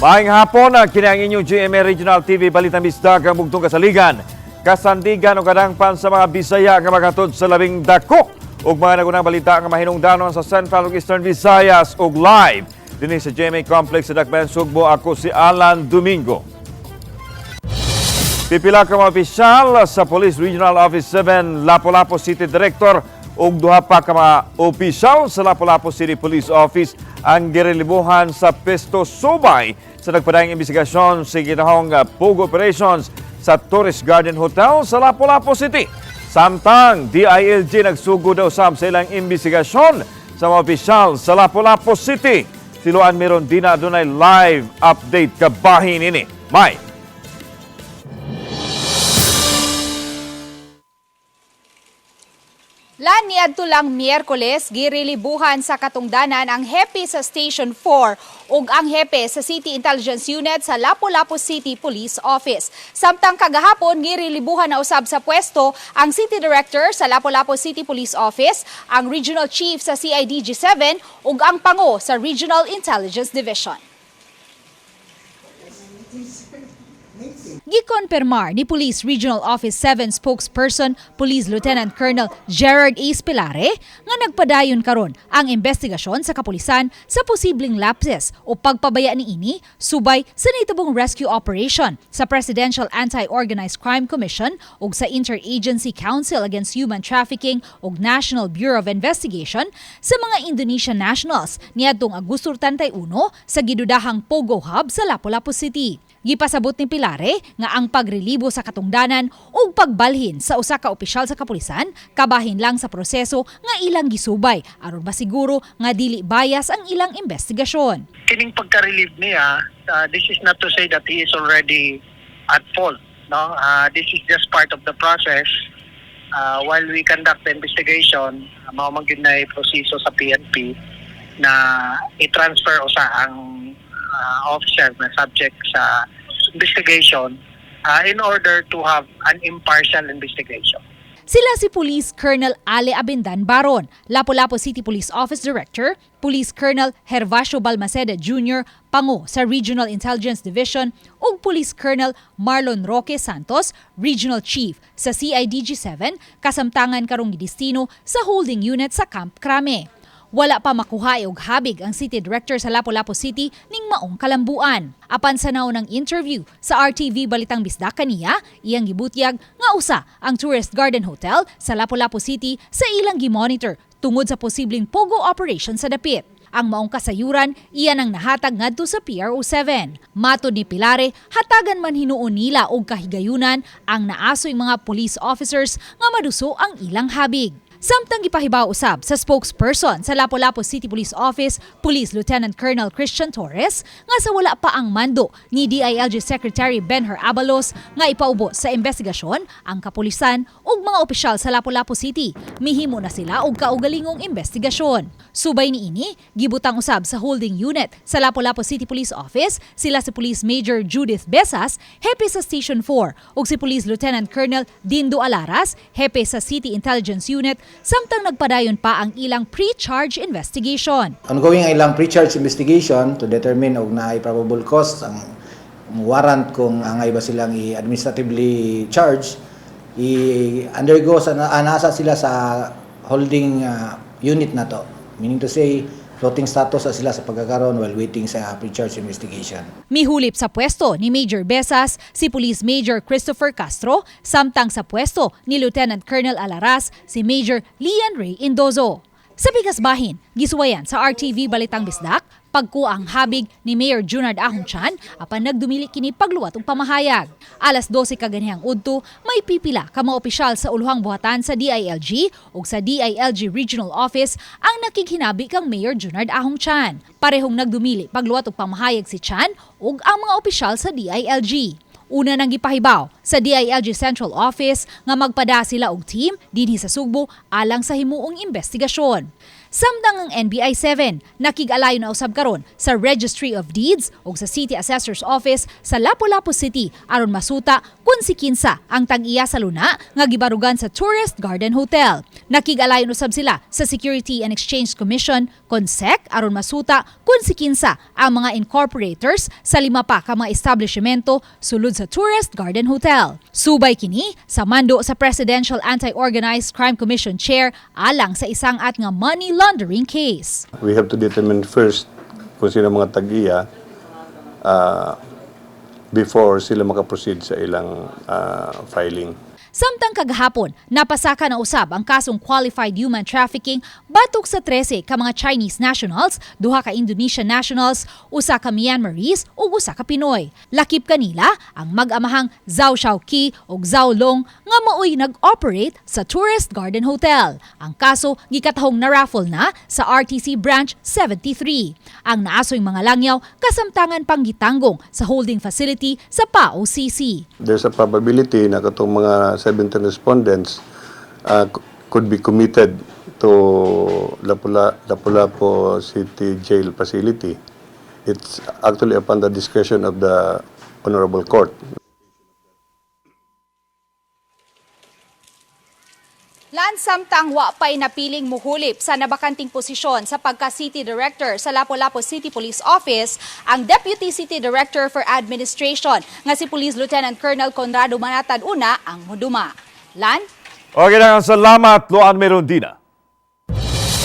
Maayong hapon ang kini ang inyong GMA Regional TV Balitang Bisda kang bugtong kasaligan. Kasandigan o kadangpan sa mga Bisaya nga magatod sa labing dako ug mga nagunang balita nga mahinungdanon sa Central ug Eastern Visayas ug live dinhi sa GMA Complex sa Dakbayan Sugbo ako si Alan Domingo. Pipila ka mga opisyal sa Police Regional Office 7 Lapu-Lapu City Director ug duha pa ka mga opisyal sa Lapu-Lapu City Police Office ang girelibuhan sa Pesto Subay sa nagpadayang investigasyon sa ginahong Pugo Operations sa Tourist Garden Hotel sa Lapu-Lapu City. Samtang DILG nagsugod daw sa ilang investigasyon sa mga opisyal sa Lapu-Lapu City. Siluan meron din na adunay live update kabahin ini. May Lan niadto lang Miyerkules girilibuhan sa katungdanan ang hepe sa Station 4 ug ang hepe sa City Intelligence Unit sa Lapu-Lapu City Police Office. Samtang kagahapon girilibuhan na usab sa pwesto ang City Director sa Lapu-Lapu City Police Office, ang Regional Chief sa CIDG7 ug ang pango sa Regional Intelligence Division. Gikonpermar ni Police Regional Office 7 spokesperson Police Lieutenant Colonel Gerard A. Spilare nga nagpadayon karon ang investigasyon sa kapulisan sa posibleng lapses o pagpabaya ni ini subay sa nitubong rescue operation sa Presidential Anti-Organized Crime Commission ug sa Interagency Council Against Human Trafficking ug National Bureau of Investigation sa mga Indonesian nationals niadtong Agosto 31 sa gidudahang Pogo Hub sa Lapu-Lapu City. Gipasabot ni Pilare nga ang pagrelibo sa katungdanan ug pagbalhin sa usa ka opisyal sa kapulisan kabahin lang sa proseso nga ilang gisubay aron masiguro nga dili bias ang ilang investigasyon. kining pagka-relieve niya, uh, this is not to say that he is already at fault. No, uh, this is just part of the process. Uh, while we conduct the investigation, mao man gyud proseso sa PNP na i-transfer usa ang uh, officer na subject sa investigation uh, in order to have an impartial investigation. Sila si Police Colonel Ale Abendan Baron, Lapu-Lapu City Police Office Director, Police Colonel Hervasio Balmaceda Jr., Pango sa Regional Intelligence Division, ug Police Colonel Marlon Roque Santos, Regional Chief sa CIDG7, kasamtangan karong gidestino sa holding unit sa Camp Crame. Wala pa makuha og habig ang City Director sa Lapu-Lapu City ning maong kalambuan. Apan sa naunang interview sa RTV Balitang Bisda kaniya, iyang gibutyag nga usa ang Tourist Garden Hotel sa Lapu-Lapu City sa ilang gimonitor tungod sa posibleng pogo operation sa dapit. Ang maong kasayuran, iyan ang nahatag ngadto sa PRO7. Matod ni Pilare, hatagan man hinuon nila og kahigayunan ang naasoy mga police officers nga maduso ang ilang habig. Samtang gipahibaw usab sa spokesperson sa Lapu-Lapu City Police Office, Police Lieutenant Colonel Christian Torres, nga sa wala pa ang mando ni DILG Secretary Benher Abalos nga ipaubo sa investigasyon ang kapulisan ug mga opisyal sa Lapu-Lapu City. Mihimo na sila og kaugalingong investigasyon. Subay ni ini, gibutang usab sa holding unit sa Lapu-Lapu City Police Office sila si Police Major Judith Besas, hepe sa Station 4, ug si Police Lieutenant Colonel Dindo Alaras, hepe sa City Intelligence Unit, samtang nagpadayon pa ang ilang pre-charge investigation. ongoing ang ilang pre-charge investigation to determine og naay probable cause ang warrant kung angay ba silang i-administratively charge i-undergo sa anasa sila sa holding uh, unit na to meaning to say floating status sa sila sa pagkakaroon while waiting sa pre-charge investigation Mihulip sa pwesto ni Major Besas si Police Major Christopher Castro, samtang sa pwesto ni Lieutenant Colonel Alaras si Major Lian Ray Indozo. Sa Bigas Bahin, gisuwayan sa RTV Balitang Bisdak, pagkuang habig ni Mayor Junard Ahong Chan apan nagdumili kini pagluwat og pamahayag. Alas 12 kaganihang udto, may pipila ka mga opisyal sa uluhang buhatan sa DILG ug sa DILG Regional Office ang nakighinabi kang Mayor Junard Ahong Chan. Parehong nagdumili pagluwat og pamahayag si Chan ug ang mga opisyal sa DILG. Una nang gipahibaw sa DILG Central Office nga magpada sila og team dinhi sa Sugbo alang sa himuong investigasyon. Samtang ang NBI 7 nakig-alayo na usab karon sa Registry of Deeds o sa City Assessor's Office sa Lapu-Lapu City aron masuta kung si kinsa ang tag-iya sa luna nga gibarugan sa Tourist Garden Hotel. Nakig-alayo usab sila sa Security and Exchange Commission CONSEC aron masuta kung si kinsa ang mga incorporators sa lima pa ka mga establishmento sulod sa Tourist Garden Hotel. Subay kini sa mando sa Presidential Anti-Organized Crime Commission Chair alang sa isang at nga money laundering case. we have to determine first kung sino mga tag-iya ah, before sila makaproceed sa ilang ah, filing. Samtang kagahapon, napasaka na usab ang kasong qualified human trafficking batok sa 13 ka mga Chinese nationals, duha ka Indonesian nationals, usa ka Myanmarese ug usa ka Pinoy. Lakip kanila ang mag-amahang Zhao Shaoqi ug Zhao Long nga maoy nag-operate sa Tourist Garden Hotel. Ang kaso gikatahong na-raffle na sa RTC Branch 73. Ang naasoy mga langyaw kasamtangan pang gitanggong sa holding facility sa PAOCC. There's a probability na katong mga 17 respondents c- could be committed to Lapula, Lapu-Lapu City Jail Facility. It's actually upon the discretion of the Honorable Court. Samtang wa pa'y napiling muhulip sa nabakanting posisyon sa pagka-City Director sa Lapu-Lapu City Police Office, ang Deputy City Director for Administration nga si Police Lieutenant Colonel Conrado Manatad Una ang muduma. Lan, Okay na, salamat, Luan Merondina.